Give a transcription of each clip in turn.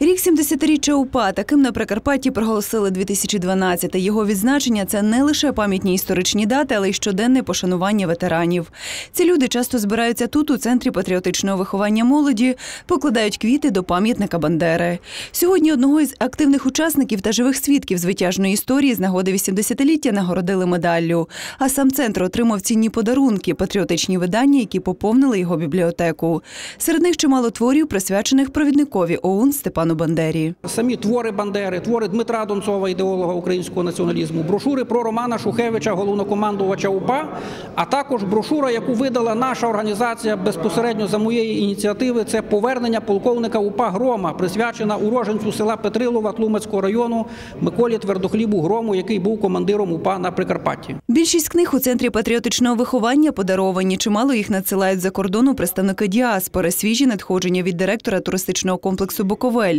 Рік 70-річчя УПА таким на Прикарпатті проголосили 2012. Його відзначення це не лише пам'ятні історичні дати, але й щоденне пошанування ветеранів. Ці люди часто збираються тут, у центрі патріотичного виховання молоді, покладають квіти до пам'ятника Бандери. Сьогодні одного із активних учасників та живих свідків звитяжної історії з нагоди 80-ліття нагородили медаллю. А сам центр отримав цінні подарунки, патріотичні видання, які поповнили його бібліотеку. Серед них чимало творів, присвячених провідникові ОУН Степану Бандері. Самі твори Бандери, твори Дмитра Донцова, ідеолога українського націоналізму, брошури про Романа Шухевича, головнокомандувача УПА, а також брошура, яку видала наша організація безпосередньо за моєї ініціативи. Це повернення полковника УПА Грома, присвячена уроженцю села Петрилова Тлумацького району Миколі Твердохлібу Грому, який був командиром УПА на Прикарпатті. Більшість книг у центрі патріотичного виховання подаровані. Чимало їх надсилають за кордону представники діаспори, свіжі надходження від директора туристичного комплексу Буковель.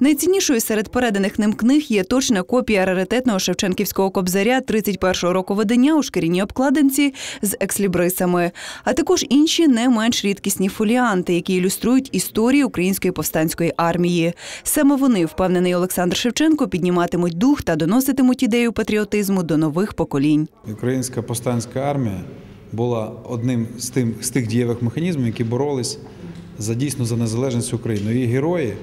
Найціннішою серед переданих ним книг є точна копія раритетного шевченківського кобзаря 31-го року видання у шкіряній обкладинці з екслібрисами, а також інші не менш рідкісні фоліанти, які ілюструють історію української повстанської армії. Саме вони, впевнений Олександр Шевченко, підніматимуть дух та доноситимуть ідею патріотизму до нових поколінь. Українська повстанська армія була одним з тим з тих дієвих механізмів, які боролись за дійсно за незалежність України. Її герої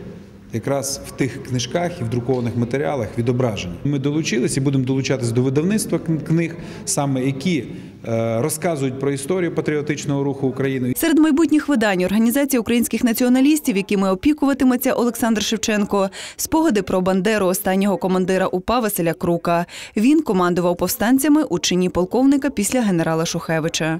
якраз в тих книжках і в друкованих матеріалах відображені. Ми долучились і будемо долучатись до видавництва книг, саме які е, розказують про історію патріотичного руху України. Серед майбутніх видань організація українських націоналістів, якими опікуватиметься Олександр Шевченко, спогади про Бандеру останнього командира УПА Василя Крука. Він командував повстанцями у чині полковника після генерала Шухевича.